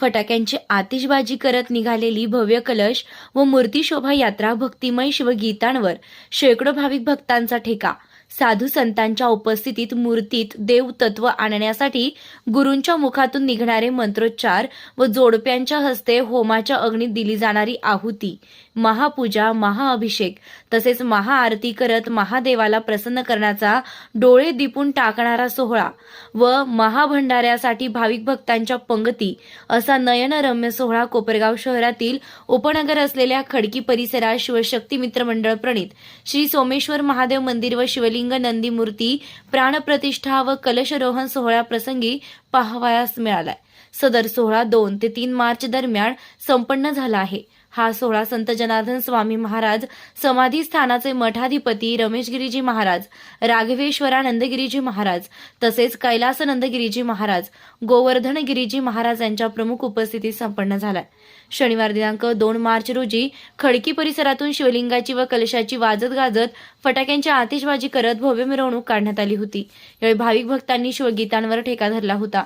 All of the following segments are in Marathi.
फटाक्यांची आतिषबाजी करत निघालेली भव्य कलश व मूर्ती शोभायात्रा भक्तिमय शिवगीतांवर शेकडो भाविक भक्तांचा ठेका. साधू संतांच्या उपस्थितीत मूर्तीत देवतत्व आणण्यासाठी गुरूंच्या मुखातून निघणारे मंत्रोच्चार व जोडप्यांच्या हस्ते होमाच्या अग्नीत दिली जाणारी आहुती महापूजा महाअभिषेक तसेच महाआरती करत महादेवाला प्रसन्न करण्याचा डोळे दिपून टाकणारा सोहळा व महाभंडाऱ्यासाठी भाविक भक्तांच्या पंगती असा नयनरम्य सोहळा कोपरगाव शहरातील उपनगर असलेल्या खडकी परिसरात शिवशक्ती मित्र मंडळ प्रणित श्री सोमेश्वर महादेव मंदिर व शिवली शिवलिंग नंदी मूर्ती प्राणप्रतिष्ठा व कलशरोहण सोहळ्याप्रसंगी पाहावयास मिळालाय. सदर सोहळा दोन ते तीन मार्च दरम्यान संपन्न झाला आहे. हा सोहळा संत जनार्दन स्वामी महाराज समाधी स्थानाचे मठाधिपती रमेशगिरीजी महाराज राघवेश्वरानंदगिरीजी महाराज तसेच कैलासनंदगिरीजी महाराज गोवर्धन गिरीजी महाराज यांच्या प्रमुख उपस्थितीत संपन्न झाला. शनिवार दिनांक दोन मार्च रोजी खडकी परिसरातून शिवलिंगाची व कलशाची वाजत गाजत फटाक्यांची आतिषबाजी करत भव्य मिरवणूक काढण्यात आली होती. यावेळी भाविक भक्तांनी शिवगीतांवर ठेका धरला होता.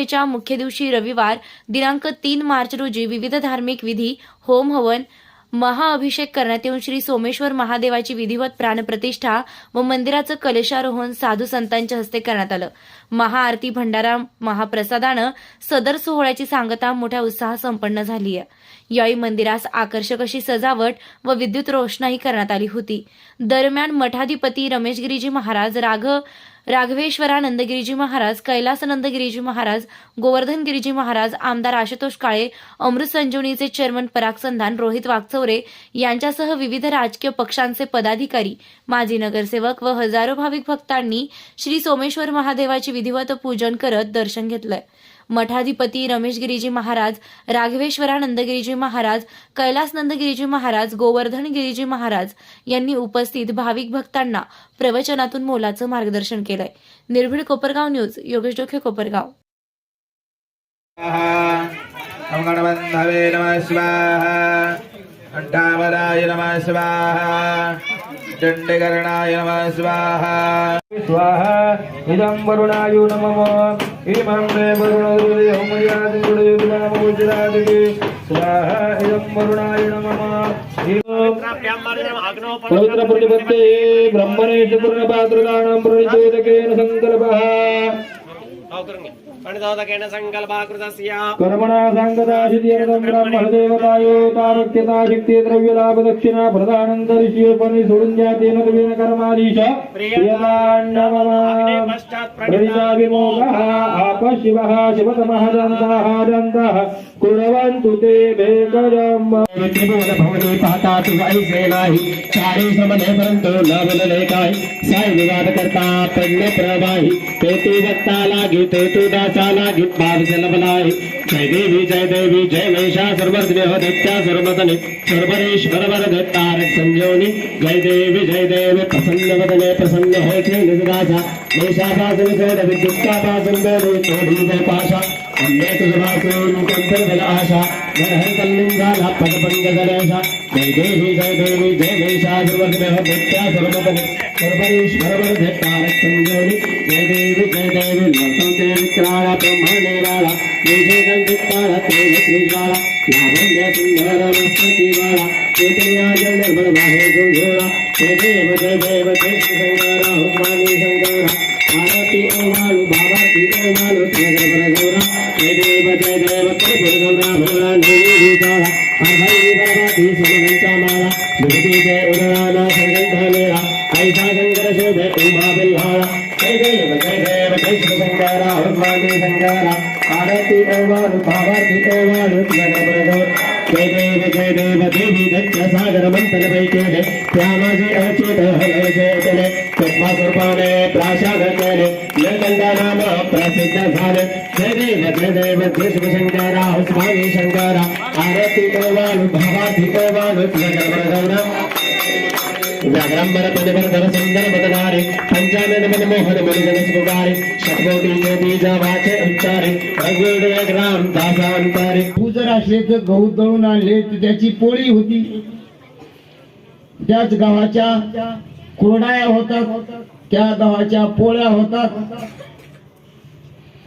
अमावस्येच्या मुख्य दिवशी रविवार दिनांक तीन मार्च रोजी विविध धार्मिक विधी होम हवन महाअभिषेक करण्यात येऊन श्री सोमेश्वर महादेवाची विधिवत प्राणप्रतिष्ठा व मंदिराचं कलशारोहण साधू संतांच्या हस्ते करण्यात आलं. महाआरती भंडारा महाप्रसादानं सदर सोहळ्याची सांगता मोठ्या उत्साहात संपन्न झाली आहे यावेळी मंदिरास आकर्षक अशी सजावट व विद्युत रोषणाई करण्यात आली होती. दरम्यान मठाधिपती रमेशगिरीजी महाराज राघ राघवेश्वरानंद गिरीजी महाराज कैलासनंदगिरीजी महाराज गोवर्धन गिरीजी महाराज आमदार आशुतोष काळे अमृत संजीवनीचे चेअरमन पराग संधान रोहित वागचौरे यांच्यासह विविध राजकीय पक्षांचे पदाधिकारी माजी नगरसेवक व हजारो भाविक भक्तांनी श्री सोमेश्वर महादेवाची विधिवत पूजन करत दर्शन घेतलंय मठाधिपती रमेशगिरीजी महाराज राघवेश्वरानंदगिरीजी महाराज कैलासनंदगिरीजी महाराज गोवर्धन गिरीजी महाराज यांनी उपस्थित भाविक भक्तांना प्रवचनातून मोलाचं मार्गदर्शन केलंय. निर्भीड कोपरगाव न्यूज योगेश डोखे कोपरगाव. गणबन्धवे नमः शिवाः. दण्डकर्णाय नमः स्वाहा स्वाहा इदं वरुणाय नमः. इमं मे वरुणोदयोमयादिगुणयुग्नामगुजरादिके स्वाहा इदं वरुणाय नमः पवित्र प्रतिपत्ते ब्रह्मणे पूर्णपात्रदानं प्रणितोदकेन सङ्कल्पः పండితోదకేణ సంకల్పాకృతస్య కర్మణా సంగతాశుద్ధీర్థం బ్రహ్మదేవతాయో తారక్యతా శక్తి ద్రవ్యలాభ దక్షిణ ప్రధానంతరిషేపని సురుంజాతేన కవిన కర్మాదీశ ప్రియాన్నమనా ప్రజావిమోహ ఆపశివ శివతమహ దంతః शिवः शिवतमः दन्तः ते भेकजम् भवने पाहता तू ऐसे नाही चारे समने परंतु न बोलले काय साय विवाद करता पडले प्रवाही ते तू वक्ता लागी ते तू दासा लागी भाव जलबलाई जय देवी जय देवी जय महिषा सर्वज्ञ दत्या सर्वदने सर्वरेश्वर वरद तारक संजीवनी जय देवी जय देवी प्रसन्न वदने प्रसन्न होते निजदासा। महिषापासन सोड विद्युत्कापासन बेडे तोडी जय पाशा। अन्य तुझवासून कंठल आशा नरहर कल्लिंगाला जय देवी जय देवी जय महिषा सर्वज्ञ दत्या सर्वतने सर्वरेश्वर वरद जय देवी जय देवी नरसंते विक्राळा ब्रह्मदेवाला मेघे गंधिकाळा लावण्य सुंदर मस्तकीवाळा चैतन्या जल निर्मल माहे जय देव जय देव जय श्री शंकरा हुस्मानी शंकरा आरती ओमाळू सागर जय देव जय देव त्रिपुर भगवान जय उदराना संगंध मेळा ऐसा शंकर शोभे उमा जय देव जय देव जय श्री शंकरा हुस्मानी शंकरा आरती ओमाळू भावाती ओमाळू सागर जय देव जय देव देवी दत्त सागर मंथन पैकेले त्यामाजे जय देव जय शिवशंकरा स्वामी शंकरा आरती ओवाळू भावाती ओवाळू गौरा व्याघ्रांबर सुंदर बदनारे पंचानन मनमोहन मणिजन सुगारे शतकोटीचे बीज वाचे उच्चारे रघुडे ग्राम दासांतारे तू असले तर गहू दळून आणले तर त्याची पोळी होती. त्याच गावाच्या कोरडाया होतात त्या गावाच्या पोळ्या होतात.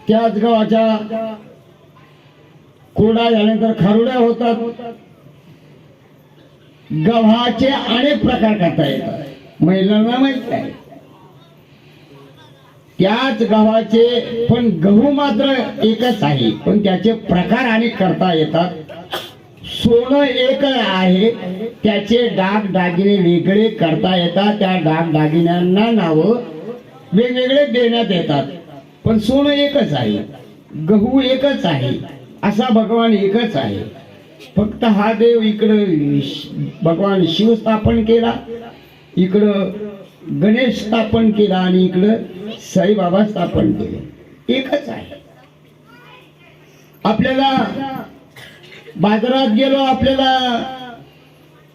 त्याच गावाच्या कुरडा झाल्यानंतर खारुड्या होतात. गव्हाचे अनेक प्रकार करता येतात. महिलांना माहीत आहे त्याच गव्हाचे पण गहू मात्र एकच आहे. पण त्याचे प्रकार अनेक करता येतात. सोनं एक आहे. त्याचे डाग दागिने वेगळे करता येतात. त्या डाग दागिन्यांना नावं वेगवेगळे देण्यात येतात. पण सोनं एकच आहे. गहू एकच आहे. असा भगवान एकच आहे. फक्त हा देव इकडं भगवान शिव स्थापन केला इकडं गणेश स्थापन केला आणि इकडं साईबाबा स्थापन केले. एकच आहे. आपल्याला बाजारात गेलो आपल्याला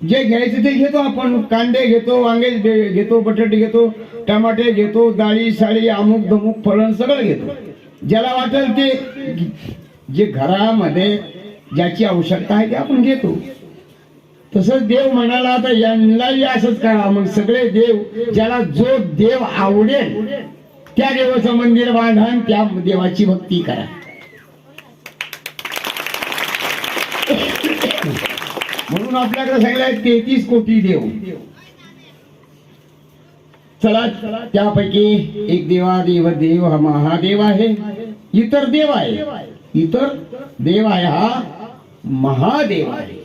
जे घ्यायचं ते घेतो आपण. कांदे घेतो वांगे घेतो बटाटे घेतो टमाटे घेतो डाळी साळी अमुक दमुक फळण सगळं घेतो. ज्याला वाटेल ते जे घरामध्ये ज्याची आवश्यकता आहे ते आपण घेतो. तसंच देव म्हणाला आता यांनाही असंच करा. मग सगळे देव ज्याला जो देव आवडेल त्या देवाचं मंदिर बांधा त्या देवाची भक्ती करा. म्हणून आपल्याकडे सांगितलं तेहतीस कोटी देव. चला त्यापैकी एक देवा देव देव हा महादेव आहे. इतर देव आहे इतर देव आहे हा महादेव आहे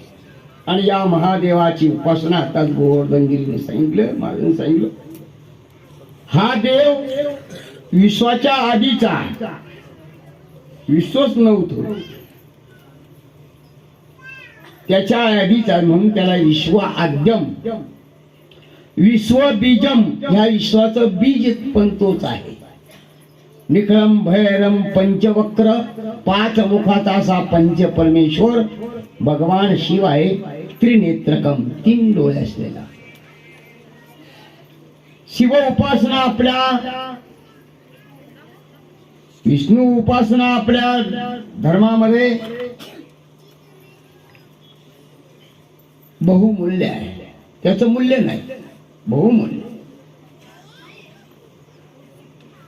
आणि या महादेवाची उपासना आताच गोवर्धनगिरीने सांगितलं महाराजांनी सांगितलं. हा देव विश्वाच्या आधीचा विश्वच नव्हतो. त्याच्या आधीचा म्हणून त्याला विश्व आद्यम. विश्व बीजम ह्या विश्वाचं बीज पण तोच आहे. निखळम भैरम पंचवक्र पाच मुखाचा असा पंच परमेश्वर भगवान शिव आहे त्रिनेत्रकम तीन डोळे असलेला. शिव उपासना आपल्या विष्णू उपासना आपल्या धर्मामध्ये बहुमूल्य आहे. त्याचं मूल्य नाही बहुमूल्य.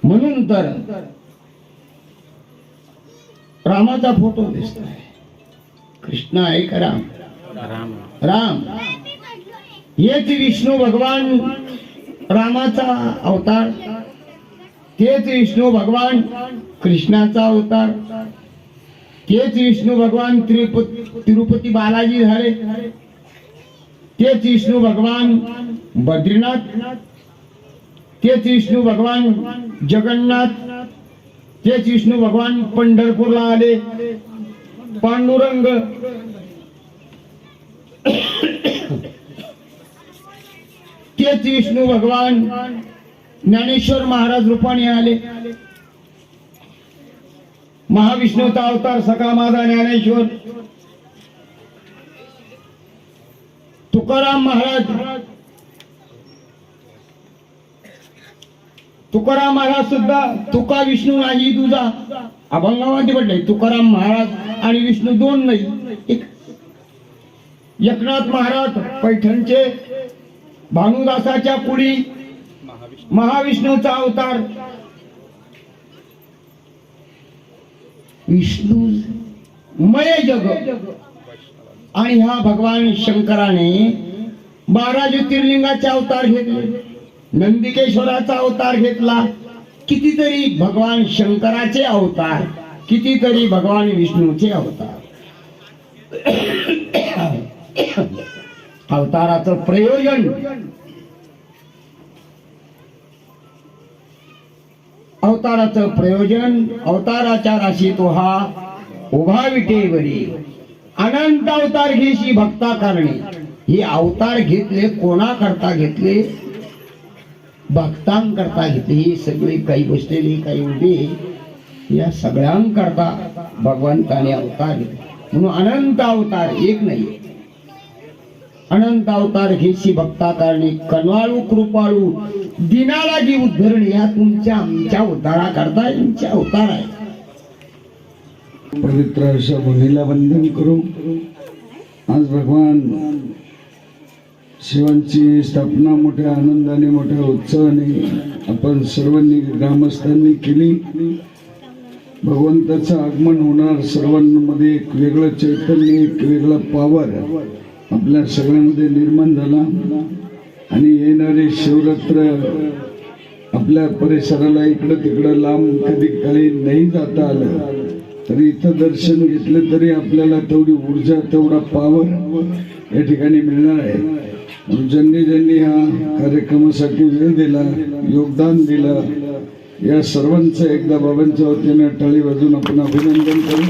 म्हणून तर रामाचा फोटो दिसतोय. कृष्ण आहे का राम. राम. हेच विष्णू भगवान रामाचा अवतार. तेच विष्णू भगवान कृष्णाचा अवतार. तेच विष्णू भगवान तिरुपती तिरुपती बालाजी झाले. तेच विष्णू भगवान बद्रीनाथ. तेच विष्णू भगवान जगन्नाथ तेच विष्णू भगवान पंढरपूरला आले. पांडुरंग तेच विष्णू भगवान ज्ञानेश्वर महाराज रूपाने आले. महाविष्णूचा अवतार सका माझा ज्ञानेश्वर. तुकाराम महाराज तुकाराम महाराज सुद्धा तुका विष्णू नाही तुझा. अभंगामध्ये पडले. तुकाराम महाराज आणि विष्णू दोन नाही. एकनाथ महाराज पैठणचे भानुदासाच्या पुढी महाविष्णूचा अवतार. विष्णू मय जग. आणि हा भगवान शंकराने बारा ज्योतिर्लिंगाचे अवतार घेतले. नंदिकेश्वराचा अवतार घेतला. कितीतरी भगवान शंकराचे अवतार कितीतरी भगवान विष्णूचे अवतार. अवताराचं प्रयोजन. अवताराचं प्रयोजन अवताराच्या राशी तो हा उभा विटेवरी. अनंत अवतार घेशी भक्ता करणे हे अवतार घेतले कोणा करता घेतले? भक्तांकरता घेतले ही सगळे काही बसलेली काही उभे या सगळ्यांकरता भगवंताने अवतार घेतले. म्हणून अनंत अवतार एक नाही अनंत अवतार घेशी भक्ता कारणे कनवाळू कृपाळू दिनाला जी उद्धरणी या तुमच्या आमच्या अवतारा करता तुमच्या अवतार आहे पवित्र अशा भूमीला वंदन करू. आज भगवान शिवांची स्थापना मोठ्या आनंदाने मोठ्या उत्साहाने आपण सर्वांनी ग्रामस्थांनी केली. भगवंताचं आगमन होणार सर्वांमध्ये एक वेगळं चैतन्य एक वेगळा पावर आपल्या सगळ्यांमध्ये निर्माण झाला. आणि येणारे शिवरात्र आपल्या परिसराला इकडं तिकडं लांब कधी काही नाही जाता आलं. तरी इथं दर्शन घेतलं तरी आपल्याला तेवढी ऊर्जा तेवढा पावर या ठिकाणी मिळणार आहे. ज्यांनी ज्यांनी ह्या कार्यक्रमासाठी वेळ दिला योगदान दिलं या सर्वांचं एकदा बाबांच्या वतीनं टाळी वाजून आपण अभिनंदन करू.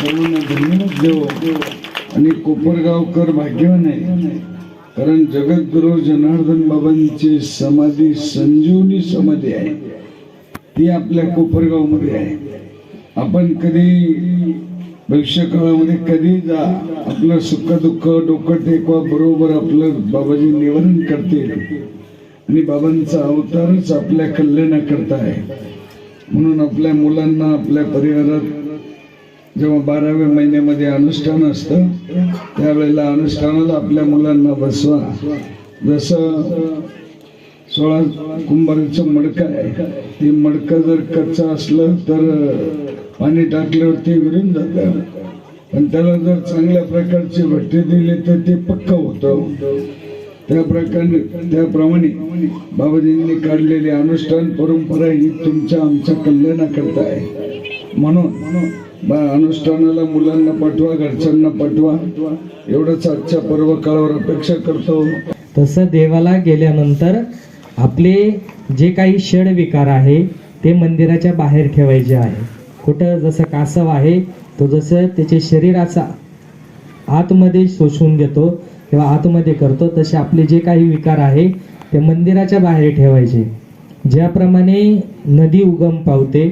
सर्वांना धन्यवाद देऊ. आणि कोपरगावकर भाग्यवान आहे कारण जगद्गुरु जनार्दन बाबांची समाधी संजीवनी समाधी आहे. ती आपल्या कोपरगावमध्ये आहे. आपण कधी भविष्य काळामध्ये कधी जा आपलं सुख दुःख डोकं टेकवा बरोबर आपलं बाबाजी निवारण करतील आणि बाबांचा अवतारच आपल्या कल्याणाकरता आहे. म्हणून आपल्या मुलांना आपल्या परिवारात जेव्हा बाराव्या महिन्यामध्ये अनुष्ठान असतं त्यावेळेला अनुष्ठानाला आपल्या मुलांना बसवा. जसं सोळा कुंभाराचं मडकं आहे ते मडकं जर कच्चं असलं तर पाणी टाकल्यावर ते विरून जातं. पण त्याला जर चांगल्या प्रकारचे भट्टी दिले तर ते पक्क होतं. त्या प्रकारे त्याप्रमाणे बाबाजींनी काढलेली अनुष्ठान परंपरा ही तुमच्या आमच्या कल्याणाकरता आहे. म्हणून बा अनुष्ठानाला मुलांना पाठवा घरच्यांना पाठवा. एवढंच आजच्या पर्व काळावर अपेक्षा करतो. तसं देवाला गेल्यानंतर आपले जे काही षड विकार आहे ते मंदिराच्या बाहेर ठेवायचे आहे. कुठं जसं कासव आहे तो जसं त्याचे शरीराचा आतमध्ये शोषून घेतो किंवा आतमध्ये करतो तसे आपले जे काही विकार आहे ते मंदिराच्या बाहेर ठेवायचे. ज्याप्रमाणे नदी उगम पावते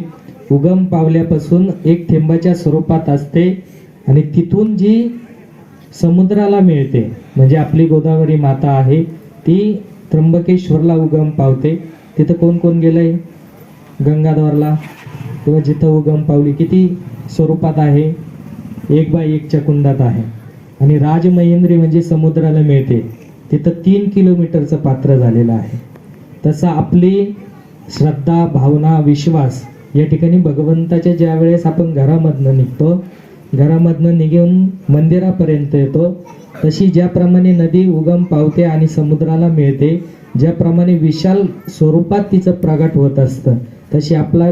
उगम पावल्यापासून एक थेंबाच्या स्वरूपात असते आणि तिथून जी समुद्राला मिळते म्हणजे आपली गोदावरी माता आहे ती त्र्यंबकेश्वरला उगम पावते. तिथं कोण कोण गेलंय? गंगाधरला. किंवा जिथं उगम पावली किती स्वरूपात आहे? एक बाय एकच्या कुंडात आहे. आणि राजमहेंद्री म्हणजे समुद्राला मिळते. तिथं तीन किलोमीटरचं पात्र झालेलं आहे. तसा आपली श्रद्धा भावना विश्वास या ठिकाणी भगवंताच्या ज्या वेळेस आपण घरामधनं निघतो घरामधनं निघून मंदिरापर्यंत येतो तशी ज्याप्रमाणे नदी उगम पावते आणि समुद्राला मिळते ज्याप्रमाणे विशाल स्वरूपात तिचं प्रगट होत असतं तशी आपला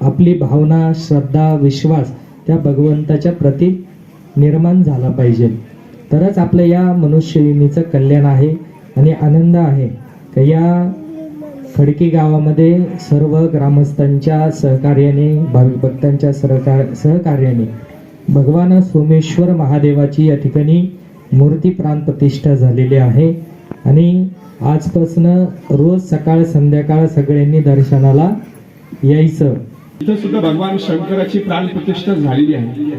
आपली भावना श्रद्धा विश्वास त्या भगवंताच्या प्रती निर्माण झाला पाहिजे. तरच आपलं या मनुष्ययुनीचं कल्याण आहे आणि आनंद आहे. या खडकी गावामध्ये सर्व ग्रामस्थांच्या सहकार्याने भाविक भक्तांच्या सहकार सहकार्याने भगवान सोमेश्वर महादेवाची या ठिकाणी मूर्ती प्राण प्रतिष्ठा झालेली आहे. आणि आजपासून रोज सकाळ संध्याकाळ सगळ्यांनी दर्शनाला यायचं. इथं सुद्धा भगवान शंकराची प्राण प्रतिष्ठा झालेली आहे.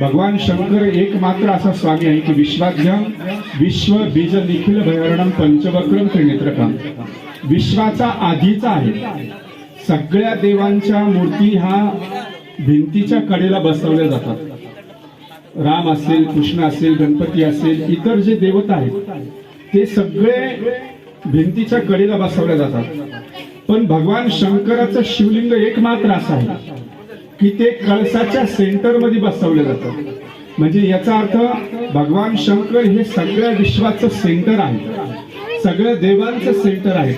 भगवान शंकर एकमात्र असा स्वामी आहे की विश्वाध्यम विश्व बीज निखिल भैरणम पंचवक्रम त्रिनेत्रकम. विश्वाचा आधीचा आहे. सगळ्या देवांच्या मूर्ती हा भिंतीच्या कडेला बसवल्या जातात. राम असेल कृष्ण असेल गणपती असेल इतर जे देवता आहेत ते सगळे भिंतीच्या कडेला बसवल्या जातात. पण भगवान शंकराचं शिवलिंग एकमात्र असं आहे. की ते कळसाच्या सेंटरमध्ये बसवलं जातं. म्हणजे याचा अर्थ भगवान शंकर हे सगळ्या विश्वाचं सेंटर आहे. सगळ्या देवांचं सेंटर आहे.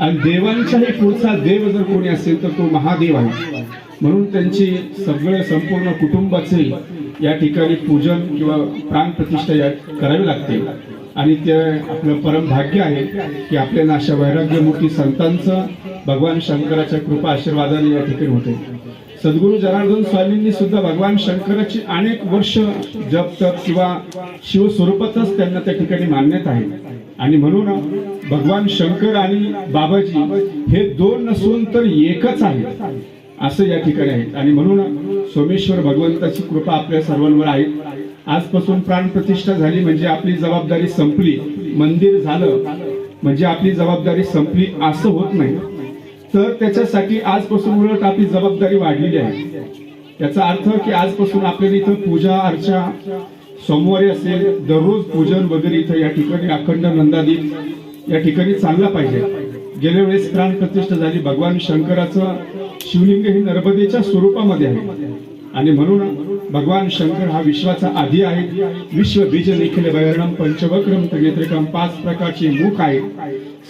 आणि देवांच्याही पुढचा देव जर कोणी असेल तर तो महादेव आहे. म्हणून त्यांची सगळं संपूर्ण कुटुंबाचे या ठिकाणी पूजन किंवा प्राणप्रतिष्ठा या करावी लागते. आणि ते आपलं परम भाग्य आहे की आपल्याला अशा वैराग्यमूर्ती संतांचं भगवान शंकराच्या कृपा आशीर्वादाने या ठिकाणी होते. सद्गुरू जनार्दन स्वामींनी सुद्धा भगवान शंकराची अनेक वर्ष जप तप किंवा शिवस्वरूपातच त्यांना त्या ठिकाणी मान्यता आहे. आणि म्हणून भगवान शंकर आणि बाबाजी हे दोन नसून तर एकच आहे असं या ठिकाणी आहे. आणि म्हणून सोमेश्वर भगवंताची कृपा आपल्या सर्वांवर आहे. आजपासून प्राणप्रतिष्ठा झाली म्हणजे आपली जबाबदारी संपली. मंदिर झालं म्हणजे आपली जबाबदारी संपली असं होत नाही. तर त्याच्यासाठी आजपासून उलट आपली जबाबदारी वाढलेली आहे. याचा अर्थ की आजपासून आपल्याला इथं पूजा अर्चा सोमवारी असेल दररोज पूजन वगैरे इथं या ठिकाणी अखंड नंदादीप या ठिकाणी चालला पाहिजे. गेल्या वेळेस प्राण प्रतिष्ठा झाली भगवान शंकराचं शिवलिंग हे नर्मदेच्या स्वरूपामध्ये आहे. आणि म्हणून भगवान शंकर हा विश्वाचा आधी आहे. विश्व बीज निखिल वैरणम पंचवक्रम त्रिनेत्रकम पाच प्रकारचे मुख आहे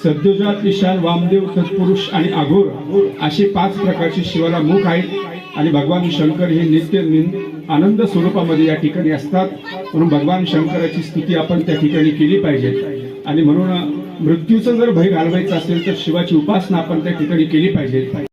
सद्योजात ईशान वामदेव सत्पुरुष आणि आघोर असे पाच प्रकारचे शिवाला मुख आहेत. आणि भगवान शंकर हे नित्य आनंद स्वरूपामध्ये या ठिकाणी असतात. म्हणून भगवान शंकराची स्तुती आपण त्या ठिकाणी केली पाहिजे. आणि म्हणून मृत्यूचं जर भय घालवायचं असेल तर शिवाची उपासना आपण त्या ठिकाणी केली पाहिजे.